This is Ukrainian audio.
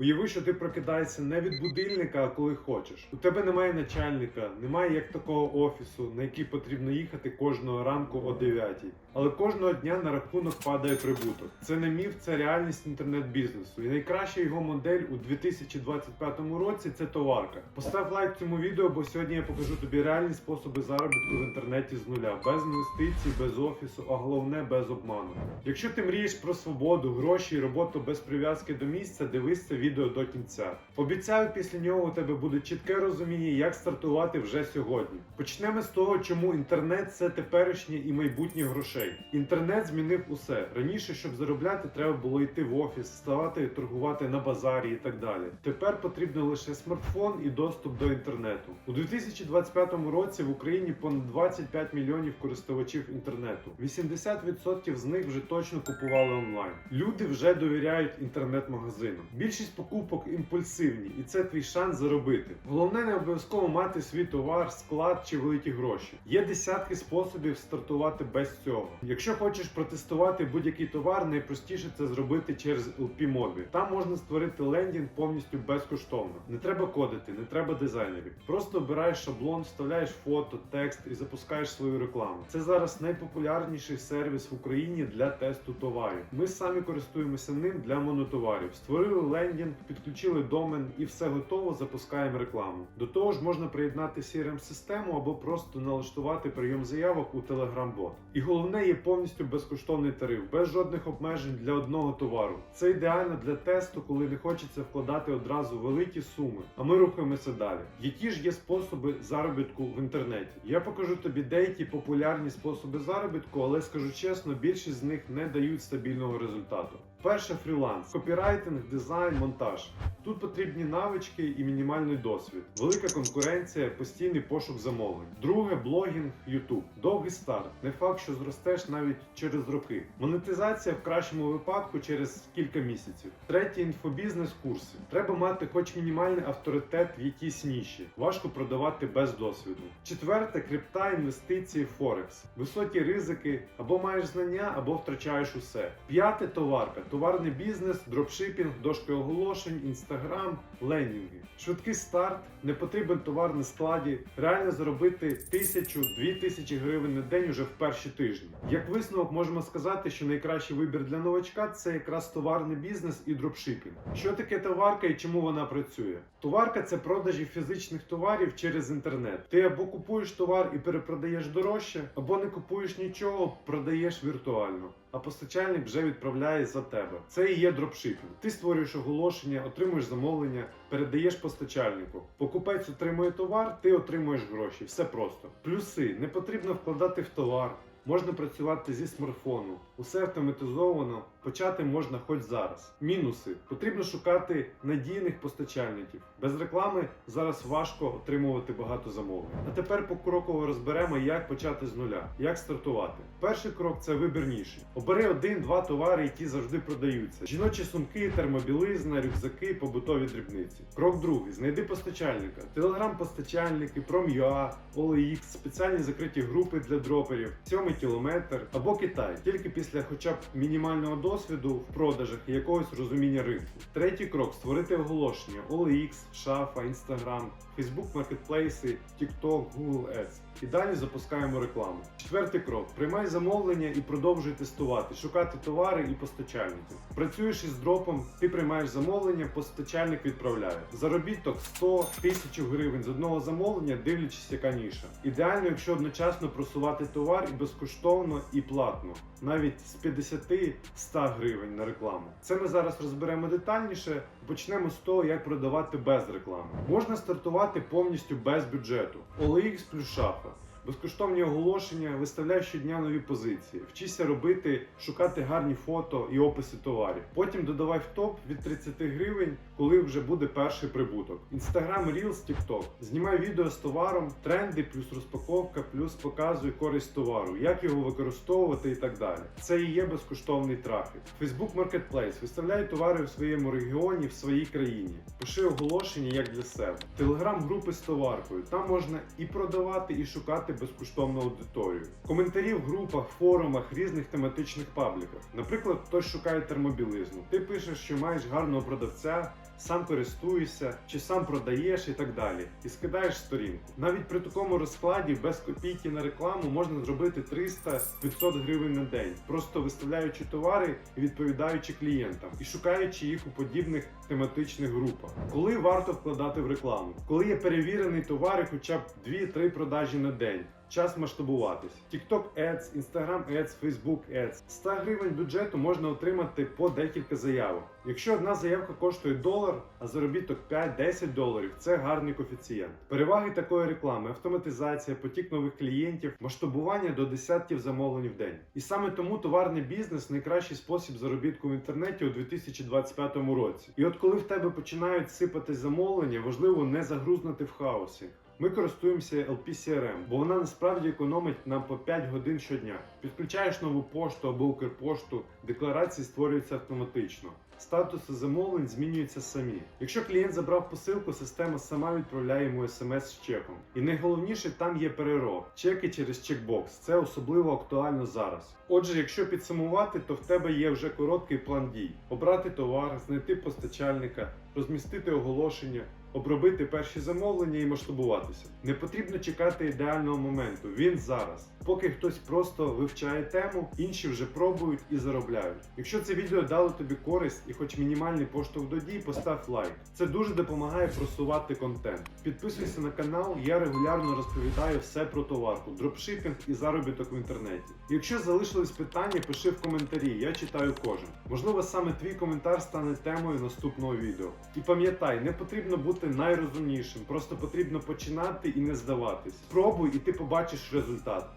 Уяви, що ти прокидаєшся не від будильника, а коли хочеш. У тебе немає начальника, немає як такого офісу, на який потрібно їхати кожного ранку о 9. Але кожного дня на рахунок падає прибуток. Це не міф, це реальність інтернет-бізнесу. І найкраща його модель у 2025 році це товарка. Постав лайк цьому відео, бо сьогодні я покажу тобі реальні способи заробітку в інтернеті з нуля, без інвестицій, без офісу, а головне без обману. Якщо ти мрієш про свободу, гроші і роботу без прив'язки до місця, дивись це відео до кінця. Обіцяю, після нього у тебе буде чітке розуміння, як стартувати вже сьогодні. Почнемо з того, чому інтернет це теперішнє і майбутнє грошей. Інтернет змінив усе. Раніше, щоб заробляти, треба було йти в офіс, ставати і торгувати на базарі і так далі. Тепер потрібно лише смартфон і доступ до інтернету. У 2025 році в Україні понад 25 мільйонів користувачів інтернету. 80% з них вже точно купували онлайн. Люди вже довіряють інтернет-магазинам. Більшість покупок імпульсивні, і це твій шанс заробити. Головне не обов'язково мати свій товар, склад чи великі гроші. Є десятки способів стартувати без цього. Якщо хочеш протестувати будь-який товар, найпростіше це зробити через LP Mobi. Там можна створити лендінг повністю безкоштовно. Не треба кодити, не треба дизайнерів. Просто обираєш шаблон, вставляєш фото, текст і запускаєш свою рекламу. Це зараз найпопулярніший сервіс в Україні для тесту товарів. Ми самі користуємося ним для монотоварів. Створили лендінг, підключили домен і все готово. Запускаємо рекламу. До того ж, можна приєднати crm систему або просто налаштувати прийом заявок у Telegram-бот. І головне є повністю безкоштовний тариф, без жодних обмежень для одного товару. Це ідеально для тесту, коли не хочеться вкладати одразу великі суми. А ми рухаємося далі. Які ж є способи заробітку в інтернеті? Я покажу тобі деякі популярні способи заробітку, але скажу чесно, більшість з них не дають стабільного результату. Перше фріланс, копірайтинг, дизайн, монтаж. Тут потрібні навички і мінімальний досвід, велика конкуренція, постійний пошук замовлень. Друге блогінг, YouTube. Довгий старт. Не факт, що зростеш навіть через роки. Монетизація в кращому випадку через кілька місяців. Третє інфобізнес курси. Треба мати хоч мінімальний авторитет в якійсь ніші. Важко продавати без досвіду. Четверте крипта, інвестиції, Форекс. Високі ризики, або маєш знання, або втрачаєш усе. П'яте товарка. Товарний бізнес, дропшипінг, дошки оголошень, інстаграм, лендінги. Швидкий старт, не потрібен товар на складі, реально заробити тисячу-дві тисячі гривень на день уже в перші тижні. Як висновок можемо сказати, що найкращий вибір для новачка це якраз товарний бізнес і дропшипінг. Що таке товарка і чому вона працює? Товарка це продажі фізичних товарів через інтернет. Ти або купуєш товар і перепродаєш дорожче, або не купуєш нічого, продаєш віртуально. А постачальник вже відправляє за тебе. Це і є дропшипінг. Ти створюєш оголошення, отримуєш замовлення, передаєш постачальнику. Покупець отримує товар, ти отримуєш гроші. Все просто. Плюси не потрібно вкладати в товар. Можна працювати зі смартфону, усе автоматизовано, почати можна хоч зараз. Мінуси потрібно шукати надійних постачальників. Без реклами зараз важко отримувати багато замовлень. А тепер покроково розберемо, як почати з нуля, як стартувати. Перший крок це вибір ніші. Обери один-два товари, які завжди продаються: жіночі сумки, термобілизна, рюкзаки, побутові дрібниці. Крок другий: знайди постачальника. Телеграм-постачальники, Prom.ua, OLX, спеціальні закриті групи для дроперів, сьомий кілометр або Китай, тільки після хоча б мінімального досвіду в продажах і якогось розуміння ринку. Третій крок створити оголошення: OLX, Шафа, Instagram, Facebook маркетплейси, TikTok, Google Ads. І далі запускаємо рекламу. Четвертий крок: приймай замовлення і продовжуй тестувати, шукати товари і постачальників. Працюєш із дропом, ти приймаєш замовлення, постачальник відправляє. Заробіток 100 тисяч гривень з одного замовлення, дивлячись, яка ніша. Ідеально, якщо одночасно просувати товар і безкоштовно і платно, навіть з 50-100 гривень на рекламу. Це ми зараз розберемо детальніше. Почнемо з того, як продавати без реклами. Можна стартувати повністю без бюджету. OLX плюс шафа. Безкоштовні оголошення, виставляй щодня нові позиції. Вчися робити, шукати гарні фото і описи товарів. Потім додавай в топ від 30 гривень, коли вже буде перший прибуток. Instagram Reels, TikTok. Знімай відео з товаром, тренди, плюс розпаковка, плюс показуй користь товару, як його використовувати і так далі. Це і є безкоштовний трафік. Facebook Marketplace. Виставляй товари в своєму регіоні, в своїй країні. Пиши оголошення як для себе. Телеграм-групи з товаркою. Там можна і продавати, і шукати безкоштовну аудиторію. Коментарі в групах, форумах, різних тематичних пабліках. Наприклад, хтось шукає термобілизну. Ти пишеш, що маєш гарного продавця. Сам користуєшся чи сам продаєш і так далі, і скидаєш сторінку. Навіть при такому розкладі без копійки на рекламу можна зробити 300-500 гривень на день, просто виставляючи товари і відповідаючи клієнтам, і шукаючи їх у подібних тематичних групах. Коли варто вкладати в рекламу? Коли є перевірений товар і хоча б 2-3 продажі на день. Час масштабуватись. TikTok Ads, Instagram Ads, Facebook Ads. 100 гривень бюджету можна отримати по декілька заявок. Якщо одна заявка коштує долар, а заробіток 5-10 доларів, це гарний коефіцієнт. Переваги такої реклами: автоматизація, потік нових клієнтів, масштабування до десятків замовлень в день. І саме тому товарний бізнес найкращий спосіб заробітку в інтернеті у 2025 році. І от коли в тебе починають сипати замовлення, важливо не загрузнути в хаосі. Ми користуємося LPCRM, бо вона насправді економить нам по 5 годин щодня. Підключаєш нову пошту або Укрпошту, декларації створюються автоматично. Статуси замовлень змінюються самі. Якщо клієнт забрав посилку, система сама відправляє йому смс з чеком. І найголовніше там є перероб. Чеки через чекбокс. Це особливо актуально зараз. Отже, якщо підсумувати, то в тебе є вже короткий план дій: обрати товар, знайти постачальника, розмістити оголошення, обробити перші замовлення і масштабуватися. Не потрібно чекати ідеального моменту. Він зараз. Поки хтось просто вивчає тему, інші вже пробують і заробляють. Якщо це відео дало тобі користь і хоч мінімальний поштовх до дій, постав лайк. Це дуже допомагає просувати контент. Підписуйся на канал, я регулярно розповідаю все про товарку, дропшипінг і заробіток в інтернеті. Якщо залишились питання, пиши в коментарі, я читаю кожен. Можливо, саме твій коментар стане темою наступного відео. І пам'ятай, не потрібно бути найрозумнішим, просто потрібно починати і не здаватись. Спробуй, і ти побачиш результат.